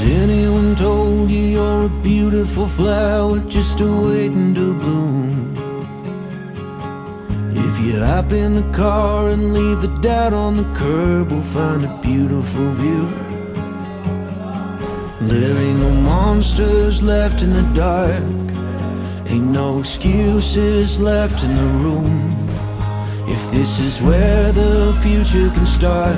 Has anyone told you you're a beautiful flower just waiting to bloom? If you hop in the car and leave the doubt on the curb, we'll find a beautiful view. There ain't no monsters left in the dark, ain't no excuses left in the room. If this is where the future can start,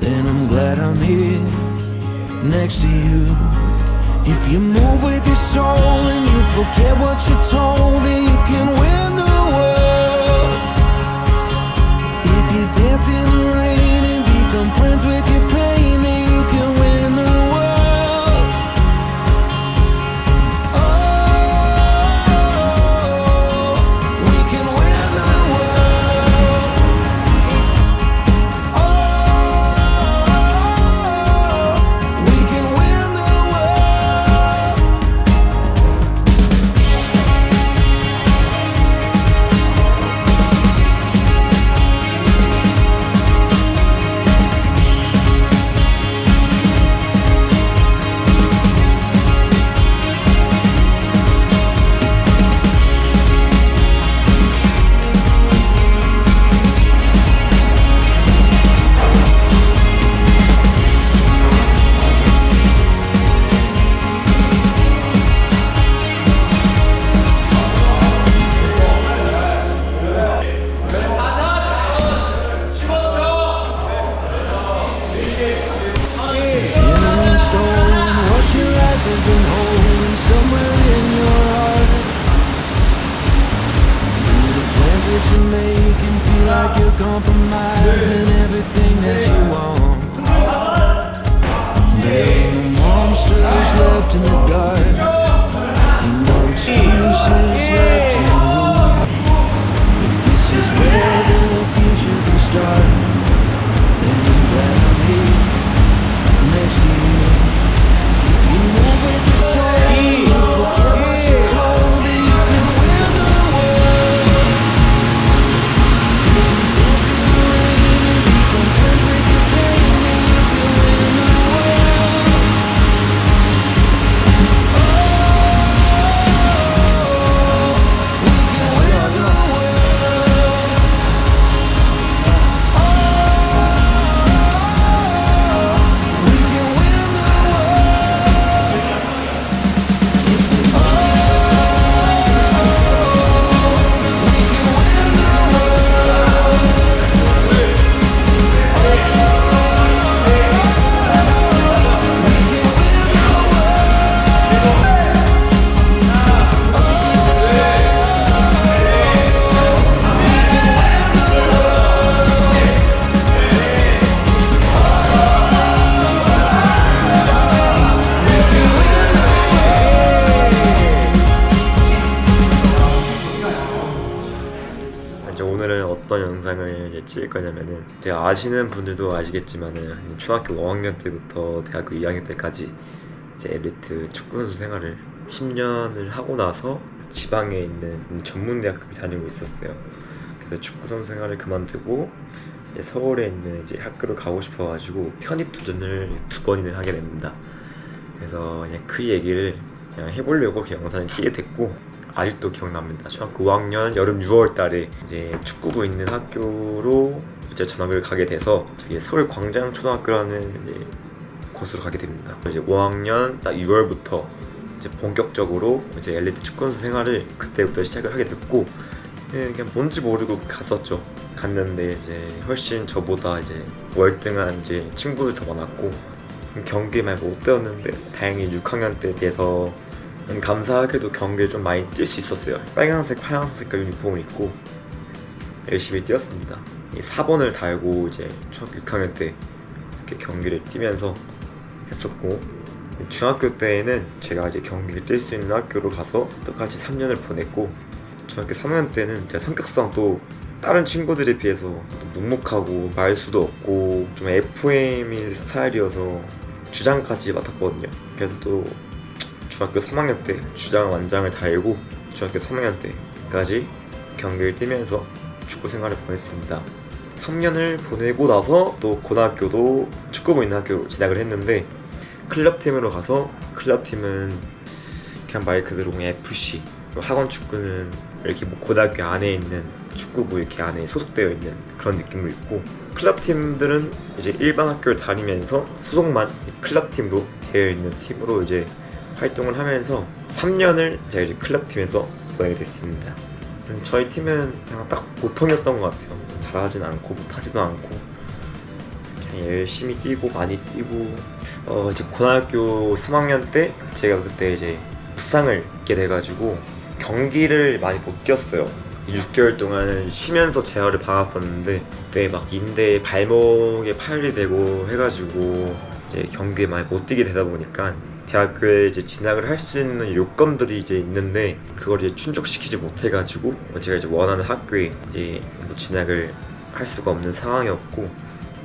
then I'm glad I'm here next to you. If you move with your soul and you forget what you're told, then you can win the world. If you dance in the rain and become friends with the that you're making feel like you're compromising everything that you want? Ain't no monsters left in the dark. Ain't no excuses left in the room. If this is where the future can start, 찍을 거냐면은 제가 아시는 분들도 아시겠지만은 초등학교 5학년 때부터 대학교 2학년 때까지 이제 엘리트 축구 선수 생활을 10년을 하고 나서 지방에 있는 전문 대학교를 다니고 있었어요. 그래서 축구 선수 생활을 그만두고 서울에 있는 이제 학교를 가고 싶어가지고 편입 도전을 두 번이나 하게 됩니다. 그래서 그냥 그 얘기를 그냥 해보려고 이렇게 영상을 키게 됐고 아직도 기억납니다. 중학교 5학년 여름 6월 달에 이제 축구부 있는 학교로 이제 전학을 가게 돼서 이게 서울 광장 초등학교라는 이제 곳으로 가게 됩니다. 이제 5학년 딱 6월부터 이제 본격적으로 이제 엘리트 축구 선수 생활을 그때부터 시작을 하게 됐고 네, 그냥 뭔지 모르고 갔었죠. 갔는데 이제 훨씬 저보다 이제 월등한 이제 친구들 더 많았고 경기 많이 못 뛰었는데 다행히 6학년 때 돼서 감사하게도 경기를 좀 많이 뛸 수 있었어요. 빨간색, 파란색 유니폼을 입고 열심히 뛰었습니다. 이 4번을 달고 이제 초등학교 6학년 때 이렇게 경기를 뛰면서 했었고 중학교 때에는 제가 이제 경기를 뛸 수 있는 학교로 가서 똑같이 3년을 보냈고 중학교 3학년 때는 제 성격상 또 다른 친구들에 비해서 또 묵묵하고 말수도 없고 좀 FM인 스타일이어서 주장까지 맡았거든요. 그래서 또 중학교 3학년 때 주장 완장을 달고 중학교 3학년 때까지 경기를 뛰면서 축구 생활을 보냈습니다. 3년을 보내고 나서 또 고등학교도 축구부 있는 학교로 진학을 했는데 클럽 팀으로 가서 클럽 팀은 그냥 말 그대로 그냥 FC 학원 축구는 이렇게 뭐 고등학교 안에 있는 축구부 이렇게 안에 소속되어 있는 그런 느낌으로 있고 클럽 팀들은 이제 일반 학교를 다니면서 소속만 클럽 팀으로 되어 있는 팀으로 이제 활동을 하면서 3년을 제가 이제 클럽 팀에서 보내게 됐습니다. 음, 저희 팀은 그냥 딱 보통이었던 것 같아요. 잘하진 않고 못하지도 않고 그냥 열심히 뛰고 많이 뛰고 어 이제 고등학교 3학년 때 제가 그때 이제 부상을 입게 돼가지고 경기를 많이 못 뛰었어요. 6개월 동안 쉬면서 재활을 받았었는데 그때 막 인대에 발목에 파열이 되고 해가지고 이제 경기에 많이 못 뛰게 되다 보니까 대학교에 이제 진학을 할 수 있는 요건들이 이제 있는데 그걸 이제 충족시키지 못해가지고 제가 이제 원하는 학교에 이제 뭐 진학을 할 수가 없는 상황이었고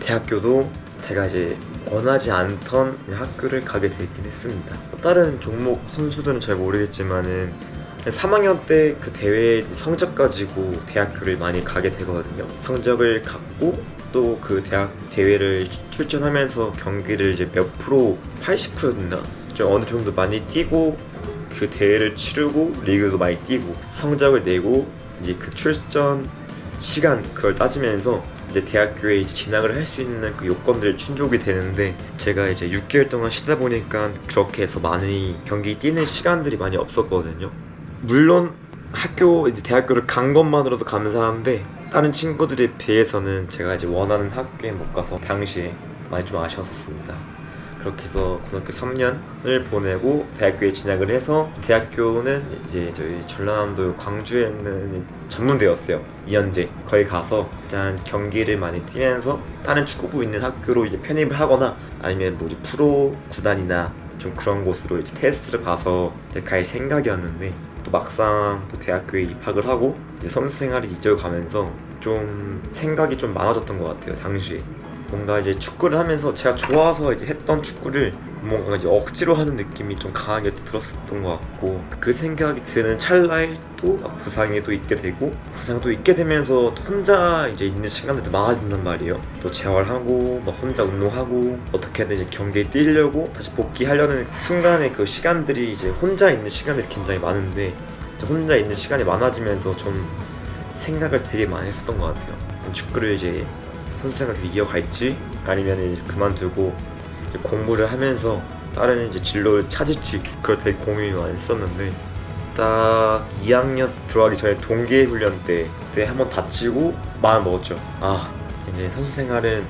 대학교도 제가 이제 원하지 않던 학교를 가게 되긴 했습니다. 다른 종목 선수들은 잘 모르겠지만은 3학년 때 그 대회 성적 가지고 대학교를 많이 가게 되거든요. 성적을 갖고 또 그 대학 대회를 출전하면서 경기를 이제 몇 프로 80%였나 좀 어느 정도 많이 뛰고 그 대회를 치르고 리그도 많이 뛰고 성적을 내고 이제 그 출전 시간 그걸 따지면서 이제 대학교에 이제 진학을 할 수 있는 그 요건들이 충족이 되는데 제가 이제 6개월 동안 쉬다 보니까 그렇게 해서 많이 경기 뛰는 시간들이 많이 없었거든요. 물론 학교 이제 대학교를 간 것만으로도 감사한데 다른 친구들에 비해서는 제가 이제 원하는 학교에 못 가서 당시에 많이 좀 아쉬웠었습니다. 그렇게 해서 고등학교 3년을 보내고 대학교에 진학을 해서 대학교는 이제 저희 전라남도 광주에 있는 전문대였어요. 이현재 거기 가서 일단 경기를 많이 뛰면서 다른 축구부 있는 학교로 이제 편입을 하거나 아니면 뭐 이제 프로 구단이나 좀 그런 곳으로 이제 테스트를 봐서 이제 갈 생각이었는데 또 막상 또 대학교에 입학을 하고 이제 선수 생활이 이어가면서 좀 생각이 좀 많아졌던 것 같아요 당시에 뭔가 이제 축구를 하면서 제가 좋아서 이제 했던 축구를 뭔가 이제 억지로 하는 느낌이 좀 강하게 들었었던 것 같고 그 생각이 드는 찰나에 또또 있게 되고 부상도 있게 되면서 또 혼자 이제 있는 시간들도 많아진단 말이에요. 또 재활하고 막 혼자 운동하고 어떻게든 이제 경기에 뛰려고 다시 복귀하려는 순간에 그 시간들이 이제 혼자 있는 시간들이 굉장히 많은데 혼자 있는 시간이 많아지면서 좀 생각을 되게 많이 했었던 것 같아요. 축구를 이제 선수생활 을 이어갈지 아니면 이제 그만두고 이제 공부를 하면서 다른 이제 진로를 찾을지 그걸 되게 고민이 많이 했었는데 딱 2학년 들어가기 전에 동계 훈련 때 그때 한번 다치고 마음 먹었죠. 아 이제 선수 생활은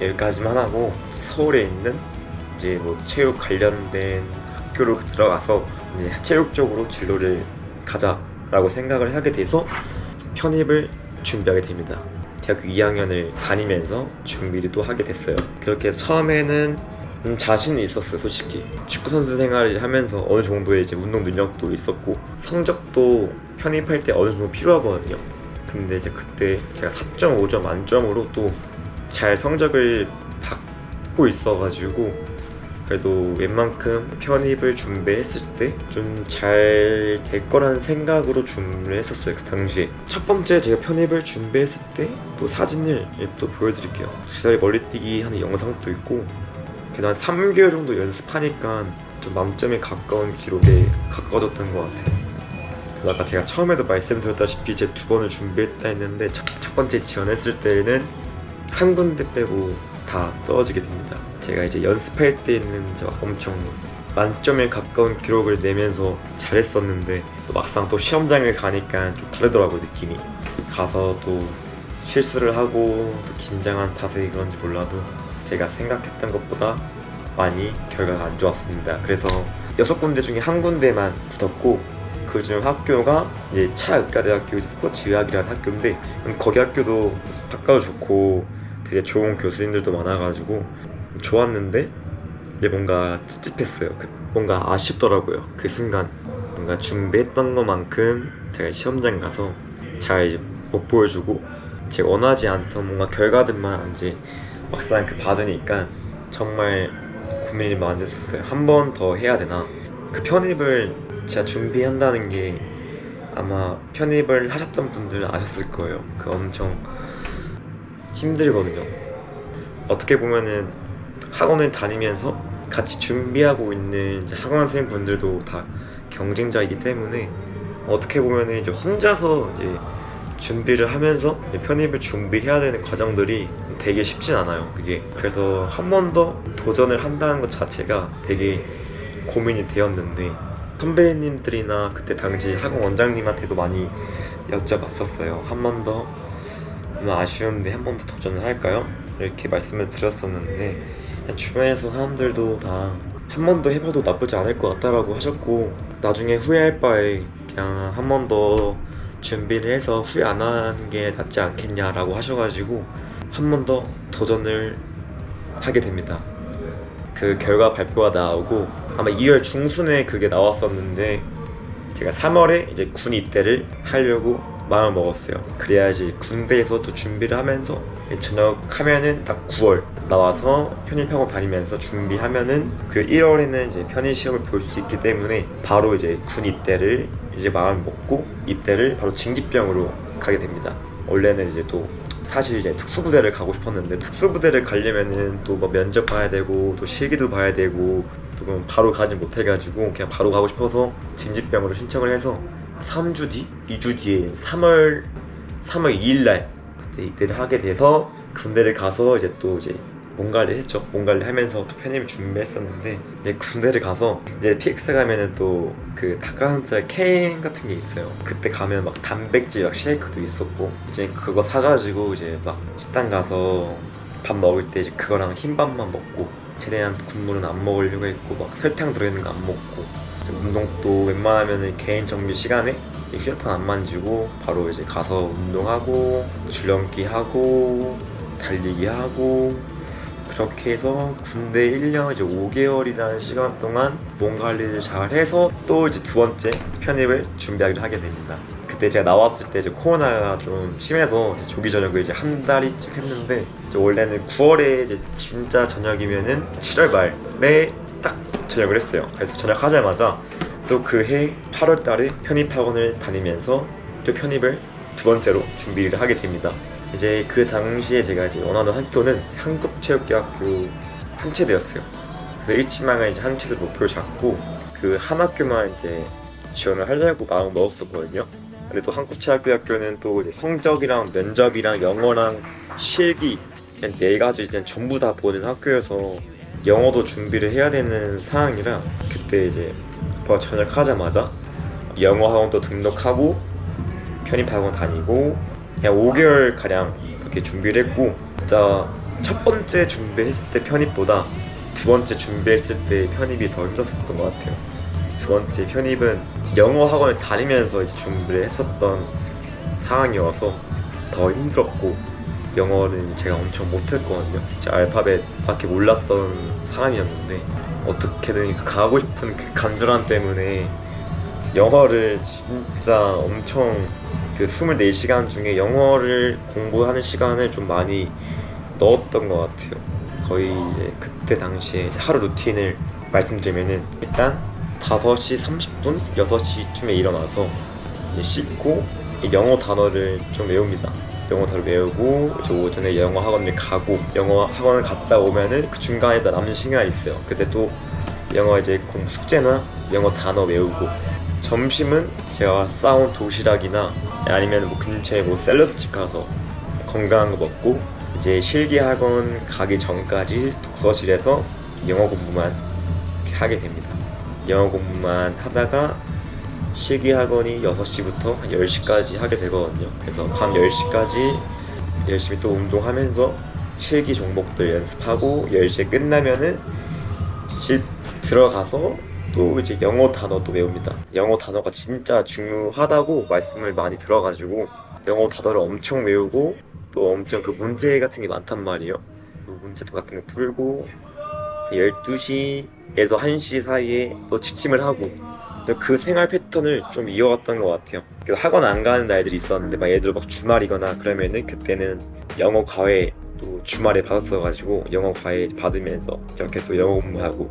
여기까지만 하고 서울에 있는 이제 뭐 체육 관련된 학교로 들어가서 이제 체육 쪽으로 진로를 가자라고 생각을 하게 돼서 편입을 준비하게 됩니다. 대학교 2학년을 다니면서 준비를 또 하게 됐어요. 그렇게 처음에는 음, 자신이 있었어요, 솔직히. 축구 선수 생활을 하면서 어느 정도의 이제 운동 능력도 있었고 성적도 편입할 때 어느 정도 필요하거든요. 근데 이제 그때 제가 4.5점 만점으로 또 잘 성적을 받고 있어가지고 그래도 웬만큼 편입을 준비했을 때 좀 잘 될 거라는 생각으로 준비를 했었어요 그 당시에. 첫 번째 제가 편입을 준비했을 때 또 사진을 또 보여드릴게요. 제자리 멀리뛰기 하는 영상도 있고 그래도 한 3개월 정도 연습하니까 좀 만점에 가까운 기록에 가까워졌던 것 같아요. 아까 제가 처음에도 말씀드렸다시피 제 두 번을 준비했다 했는데 첫, 첫 번째 지원했을 때는 한 군데 빼고 다 떨어지게 됩니다. 제가 이제 연습할 때는 엄청 만점에 가까운 기록을 내면서 잘했었는데 또 막상 또 시험장을 가니까 좀 다르더라고요 느낌이 가서 또 실수를 하고 또 긴장한 탓에 그런지 몰라도 제가 생각했던 것보다 많이 결과가 안 좋았습니다. 그래서 여섯 군데 중에 한 군데만 붙었고 그중 학교가 이제 차의과대학교 스포츠의학이라는 학교인데 거기 학교도 학과도 좋고 되게 좋은 교수님들도 많아가지고 좋았는데 이제 뭔가 찝찝했어요. 그- 뭔가 아쉽더라고요. 그 순간 뭔가 준비했던 것만큼 제가 시험장 가서 잘 못 보여주고 제가 원하지 않던 뭔가 결과들만 이제 막상 그 받으니까 정말 고민이 많이 됐었어요. 한 번 더 해야 되나? 그 편입을 제가 준비한다는 게 아마 편입을 하셨던 분들은 아셨을 거예요. 그 엄청 힘들거든요. 어떻게 보면은 학원을 다니면서 같이 준비하고 있는 이제 학원생 분들도 다 경쟁자이기 때문에 어떻게 보면 이제 혼자서 이제 준비를 하면서 편입을 준비해야 되는 과정들이 되게 쉽진 않아요. 그게 그래서 한 번 더 도전을 한다는 것 자체가 되게 고민이 되었는데 선배님들이나 그때 당시 학원 원장님한테도 많이 여쭤봤었어요. 한 번 더 아쉬운데 한 번 더 도전을 할까요? 이렇게 말씀을 드렸었는데 주변에서 사람들도 다 한 번 더 해봐도 나쁘지 않을 것 같다라고 하셨고 나중에 후회할 바에 그냥 한 번 더 준비를 해서 후회 안 하는 게 낫지 않겠냐라고 하셔가지고 한 번 더 도전을 하게 됩니다. 그 결과 발표가 나오고 아마 2월 중순에 그게 나왔었는데 제가 3월에 이제 군 입대를 하려고 마음을 먹었어요. 그래야지 군대에서 또 준비를 하면서 전역 하면은 딱 9월 나와서 편입하고 다니면서 준비하면은 그 1월에는 이제 편입 시험을 볼 수 있기 때문에 바로 이제 군 입대를 이제 마음을 먹고 입대를 바로 징집병으로 가게 됩니다. 원래는 이제 또 사실 이제 특수부대를 가고 싶었는데 특수부대를 가려면은 또 뭐 면접 봐야 되고 또 실기도 봐야 되고 또 바로 가지 못해가지고 그냥 바로 가고 싶어서 징집병으로 신청을 해서 3주 뒤? 2주 뒤에 3월 3월 2일 날 그때 입대를 하게 돼서 군대를 가서 이제 또 이제 몸관리 했죠. 몸관리 하면서 또 편입을 준비했었는데 이제 군대를 가서 이제 PX 가면은 또 그 닭가슴살 캔 같은 게 있어요. 그때 가면 막 단백질 막 쉐이크도 있었고 이제 그거 사가지고 이제 막 식당 가서 밥 먹을 때 이제 그거랑 흰밥만 먹고 최대한 국물은 안 먹으려고 했고 막 설탕 들어있는 거 안 먹고 운동도 웬만하면은 개인 정비 시간에 휴대폰 안 만지고 바로 이제 가서 운동하고 줄넘기 하고 달리기 하고 그렇게 해서 군대 1년 이제 5개월이라는 시간 동안 몸 관리를 잘 해서 또 이제 두 번째 편입을 준비하기를 하게 됩니다. 그때 제가 나왔을 때 이제 코로나가 좀 심해서 조기 전역을 이제 한 달이쯤 했는데 이제 원래는 9월에 이제 진짜 전역이면은 7월 말에 딱 전역을 했어요. 그래서 전역하자마자 또 그 해 8월 달에 편입 학원을 다니면서 또 편입을 두 번째로 준비를 하게 됩니다. 이제 그 당시에 제가 이제 원하는 학교는 한국체육대학교 한체대였어요. 그래서 일지망을 이제 한체대 목표를 잡고 그 한 학교만 이제 지원을 하려고 마음을 먹었었거든요. 근데 또 한국체육대학교는 또 성적이랑 면접이랑 영어랑 실기 네 가지 이제 전부 다 보는 학교여서 영어도 준비를 해야 되는 상황이라 그때 이제 오빠가 전역하자마자 영어 학원도 등록하고 편입 학원 다니고 그냥 5개월 가량 이렇게 준비를 했고 진짜 첫 번째 준비했을 때 편입보다 두 번째 준비했을 때 편입이 더 힘들었던 것 같아요. 두 번째 편입은 영어 학원을 다니면서 이제 준비를 했었던 상황이어서 더 힘들었고 영어는 제가 엄청 못했거든요. 제 알파벳밖에 몰랐던 상황이었는데 어떻게든 가고 싶은 그 간절함 때문에 영어를 진짜 엄청 그 24시간 중에 영어를 공부하는 시간을 좀 많이 넣었던 것 같아요. 거의 이제 그때 당시에 하루 루틴을 말씀드리면은 일단 5시 30분, 6시쯤에 일어나서 씻고 이 영어 단어를 좀 외웁니다. 영어 단어 외우고 이제 오전에 영어 학원을 가고 영어 학원을 갔다 오면은 그 중간에 또 남는 시간이 있어요. 그때 또 영어 이제 공부 숙제나 영어 단어 외우고 점심은 제가 싸온 도시락이나 아니면 뭐 근처에 뭐 샐러드집 가서 건강한 거 먹고 이제 실기 학원 가기 전까지 독서실에서 영어 공부만 하게 됩니다. 영어 공부만 하다가 실기 학원이 6시부터 한 10시까지 하게 되거든요. 그래서 밤 10시까지 열심히 또 운동하면서 실기 종목들 연습하고 10시에 끝나면은 집 들어가서 또 이제 영어 단어도 외웁니다. 영어 단어가 진짜 중요하다고 말씀을 많이 들어가지고 영어 단어를 엄청 외우고 또 엄청 그 문제 같은 게 많단 말이에요. 그 문제도 같은 거 풀고 12시에서 1시 사이에 또 지침을 하고 그 생활 패턴을 좀 이어갔던 것 같아요. 그 학원 안 가는 날들이 있었는데 막 예를 들어 막 주말이거나 그러면은 그때는 영어 과외 또 주말에 받았어가지고 영어 과외 받으면서 이렇게 또 영어 공부하고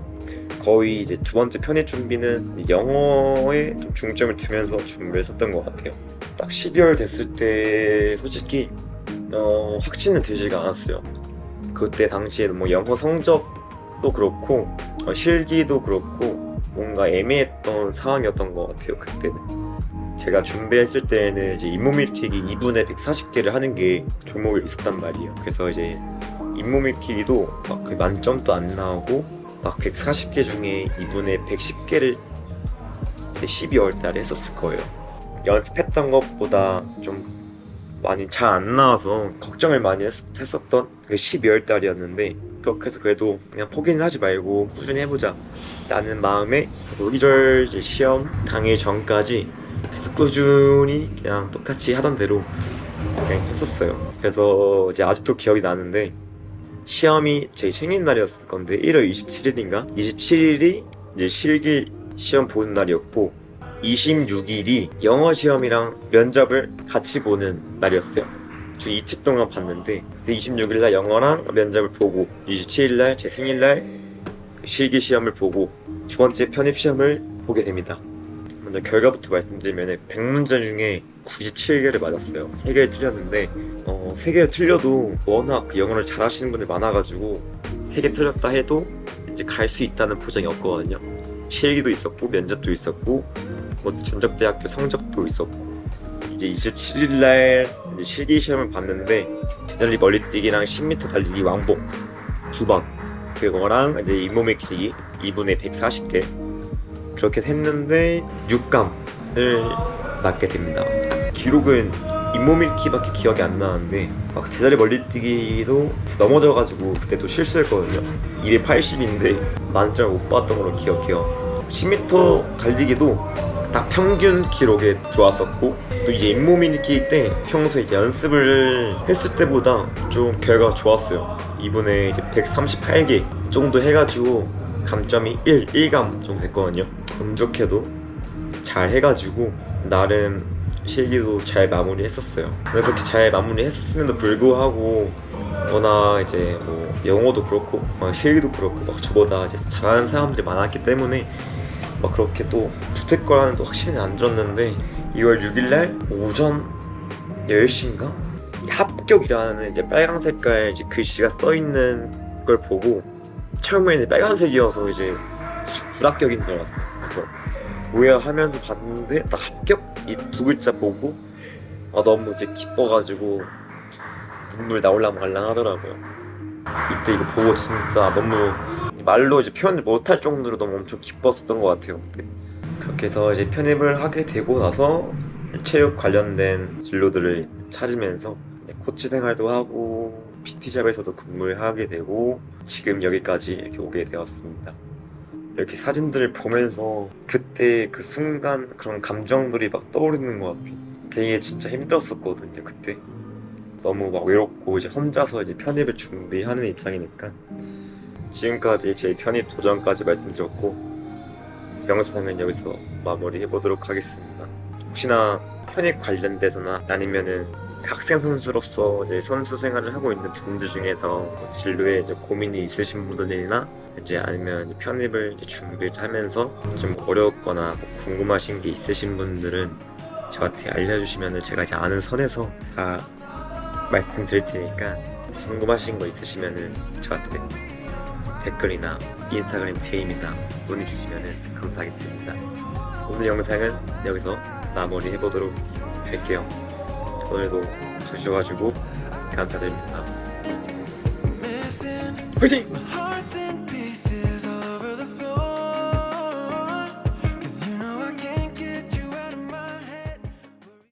거의 이제 두 번째 편입 준비는 영어에 좀 중점을 두면서 준비를 했었던 것 같아요. 딱 12월 됐을 때 솔직히 어, 확신은 들지가 않았어요. 그때 당시에 뭐 영어 성적도 그렇고 어, 실기도 그렇고 뭔가 애매했던 상황이었던 것 같아요 그때는. 제가 준비했을 때는 이제 잇몸 일으키기 2분에 140개를 하는 게 종목이 있었단 말이에요. 그래서 이제 잇몸 일으키기도 막 그 만점도 안 나오고 막 140개 중에 2분에 110개를 12월 달에 했었을 거예요. 연습했던 것보다 좀 많이 잘 안 나와서 걱정을 많이 했, 었던그 12월 달이었는데 그렇게 해서 그래도 그냥 포기는 하지 말고 꾸준히 해보자 라는 마음에 2절 이제 시험 당일 전까지 계속 꾸준히 그냥 똑같이 하던 대로 그냥 했었어요. 그래서 이제 아직도 기억이 나는데 시험이 제 생일 날이었을 건데 1월 27일인가? 27일이 이제 실기 시험 보는 날이었고 26일이 영어 시험이랑 면접을 같이 보는 날이었어요. 저 이틀 동안 봤는데 26일 날 영어랑 면접을 보고 27일 날 제 생일날 그 실기 시험을 보고 두 번째 편입 시험을 보게 됩니다. 먼저 결과부터 말씀드리면 100문제 중에 97개를 맞았어요. 3개를 틀렸는데 어, 3개를 틀려도 워낙 그 영어를 잘하시는 분들 많아가지고 3개 틀렸다 해도 이제 갈 수 있다는 보장이 없거든요. 실기도 있었고 면접도 있었고 뭐 전적대학교 성적도 있었고 이제 27일 날 이제 실기 시험을 봤는데 제자리 멀리뛰기랑 10m 달리기 왕복 두 번 그거랑 이제 잇몸 일으키기 2분에 140개 그렇게 했는데 6감을 맞게 됩니다. 기록은 잇몸 일으키기밖에 기억이 안 나는데 막 제자리 멀리뛰기도 넘어져가지고 그때 또 실수했거든요. 280인데 만점을 못 받았던 걸로 기억해요. 10m 달리기도 딱 평균 기록에 들어왔었고 또 이제 잇몸 일으키기 때 평소에 이제 연습을 했을 때보다 좀 결과가 좋았어요. 이번에 이제 138개 정도 해가지고 감점이 1, 1감 정도 됐거든요. 운 좋게도 잘 해가지고 나름 실기도 잘 마무리했었어요. 그렇게 잘 마무리했었음에도 불구하고 워낙 이제 뭐 영어도 그렇고 막 실기도 그렇고 막 저보다 이제 잘하는 사람들이 많았기 때문에 막 그렇게 또 붙을 거라는 또 확신은 안 들었는데 2월 6일날 오전 10시인가 합격이라는 이제 빨간 색깔 이제 글씨가 써 있는 걸 보고 처음에는 빨간색이어서 이제 불합격인 줄 알았어. 그래서 뭐야 하면서 봤는데 딱 합격 이 두 글자 보고 아 너무 이제 기뻐가지고 눈물 나올랑 말랑 하더라고요. 이때 이거 보고 진짜 너무 말로 이제 표현을 못할 정도로 너무 엄청 기뻤었던 것 같아요. 그렇게 해서 이제 편입을 하게 되고 나서 체육 관련된 진로들을 찾으면서 코치 생활도 하고 PT샵에서도 근무를 하게 되고 지금 여기까지 이렇게 오게 되었습니다. 이렇게 사진들을 보면서 그때 그 순간 그런 감정들이 막 떠오르는 것 같아요. 되게 진짜 힘들었었거든요, 그때. 너무 막 외롭고 이제 혼자서 이제 편입을 준비하는 입장이니까 지금까지 제 편입 도전까지 말씀드렸고 영상은 여기서 마무리해 보도록 하겠습니다. 혹시나 편입 관련돼서나 아니면은 학생 선수로서 이제 선수 생활을 하고 있는 분들 중에서 뭐 진로에 이제 고민이 있으신 분들이나 이제 아니면 이제 편입을 이제 준비를 하면서 좀 어려웠거나 뭐 궁금하신 게 있으신 분들은 저한테 알려주시면 제가 이제 아는 선에서 다 말씀드릴 테니까 궁금하신 거 있으시면은 저한테 댓글이나 인스타그램 DM이나 문의 주시면은 감사하겠습니다. 오늘 영상은 여기서 마무리 해보도록 할게요. 오늘도 봐주셔가지고 감사드립니다. 화이팅!